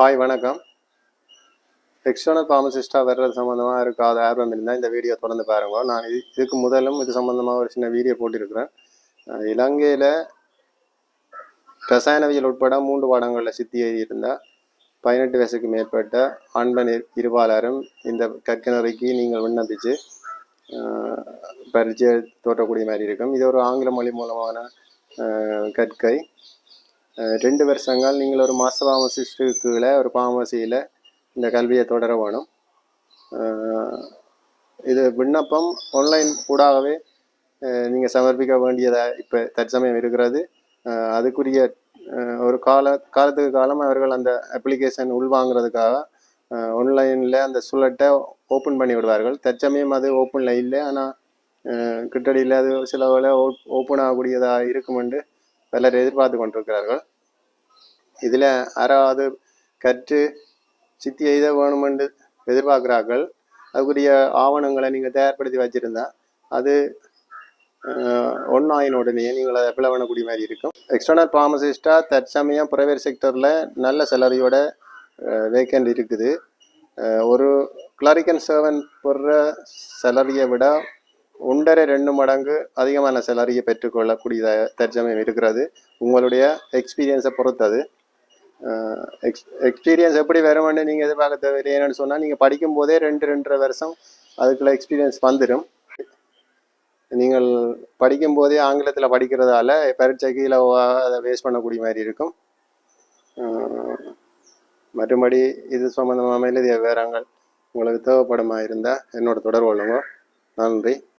Hi வணக்கம். External ஃபார்மசிஸ்டாக வர்றது சம்மந்தமாக இருக்காத ஆர்வம் இருந்தால் இந்த வீடியோ தொடர்ந்து பாருங்க. நான் இது இதுக்கு முதலும் இது சம்மந்தமாக ஒரு சின்ன வீடியோ போட்டிருக்கிறேன். இலங்கையில் ரசாயனவியல் உட்பட மூன்று பாடங்களில் சித்தி எழுதியிருந்தால் பதினெட்டு வயசுக்கு மேற்பட்ட ஆண்பன் இருவாளரும் இருபாலரும் இந்த கற்கிணறைக்கு நீங்கள் விண்ணப்பித்து பரிச்சை தோற்றக்கூடிய மாதிரி இருக்கும். இது ஒரு ஆங்கில மொழி மூலமான கற்கை. ரெண்டு வருஷங்கள் நீங்கள் ஒரு மாத ஃபார்மசிஸ்ட்டுக்கு ஒரு ஃபார்மசியில் இந்த கல்வியை தொடர வேணும். இது விண்ணப்பம் ஆன்லைன் கூடாகவே நீங்கள் சமர்ப்பிக்க வேண்டியதாக இப்போ தற்சமயம் இருக்கிறது. அதுக்குரிய ஒரு கால காலத்துக்கு காலம் அவர்கள் அந்த அப்ளிகேஷன் உள்வாங்கிறதுக்காக ஆன்லைனில் அந்த சுலட்டை ஓப்பன் பண்ணி விடுவார்கள். தற்சமயம் அது ஓப்பனில் இல்லை. ஆனால் கிட்டடியில் அது சில வேளை ஓப்பன் ஆகக்கூடியதாக இருக்குமென்று பலர் எதிர்பார்த்து கொண்டிருக்கிறார்கள். இதில் யாராவது கற்று சித்தி எழுத வேணுமென்று எதிர்பார்க்குறார்கள். அதுக்குரிய ஆவணங்களை நீங்கள் தயார்படுத்தி வச்சுருந்தா அது ஒன்னாயின் உடனே நீங்கள் அதை அப்ளை பண்ணக்கூடிய மாதிரி இருக்கும். எக்ஸ்டர்னல் ஃபார்மசிஸ்ட்டாக தற்சமயம் ப்ரைவேட் செக்டரில் நல்ல சேலரியோட வேக்கண்ட் இருக்குது. ஒரு கிளரிக்கன் சர்வன் போடுற சேலரியை விட ஒன்றரை ரெண்டு மடங்கு அதிகமான சேலரியை பெற்றுக்கொள்ளக்கூடிய தற்சமயம் இருக்கிறது. உங்களுடைய எக்ஸ்பீரியன்ஸை பொறுத்தது எக்ஸ் எக்ஸ்பீரியன்ஸ் எப்படி வருமானு நீங்கள் எதிர்பார்க்க தேவையில்லை. என்னன்னு சொன்னால் நீங்கள் படிக்கும் போதே ரெண்டு ரெண்டரை வருஷம் அதுக்குள்ள எக்ஸ்பீரியன்ஸ் வந்துடும். நீங்கள் படிக்கும் போதே ஆங்கிலத்தில் படிக்கிறதால பரீட்சைக்கில் அதை வேஸ்ட் பண்ணக்கூடிய மாதிரி இருக்கும். மற்றபடி இது சம்மந்தமாக மேலதிக விவரங்கள் உங்களுக்கு தேவைப்படுமா இருந்தால் என்னோட தொடர்பு கொள்ளுங்க. நன்றி.